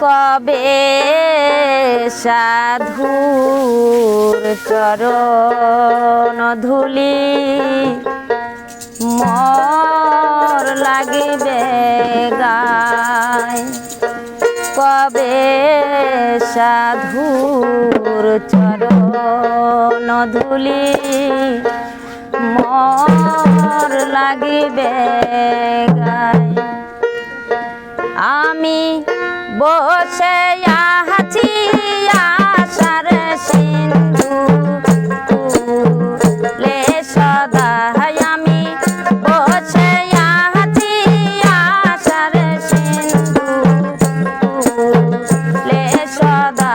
কবে সাধু চরণ ধুলি? মর লাগিবে গায়। কবে সাধুর চরণ ধুলি? মর লাগিবে গায়। আমি বসে আছি আশার সিন্ধু। লে সদা আমি বসে আছি আশার সিন্ধু। লে সদা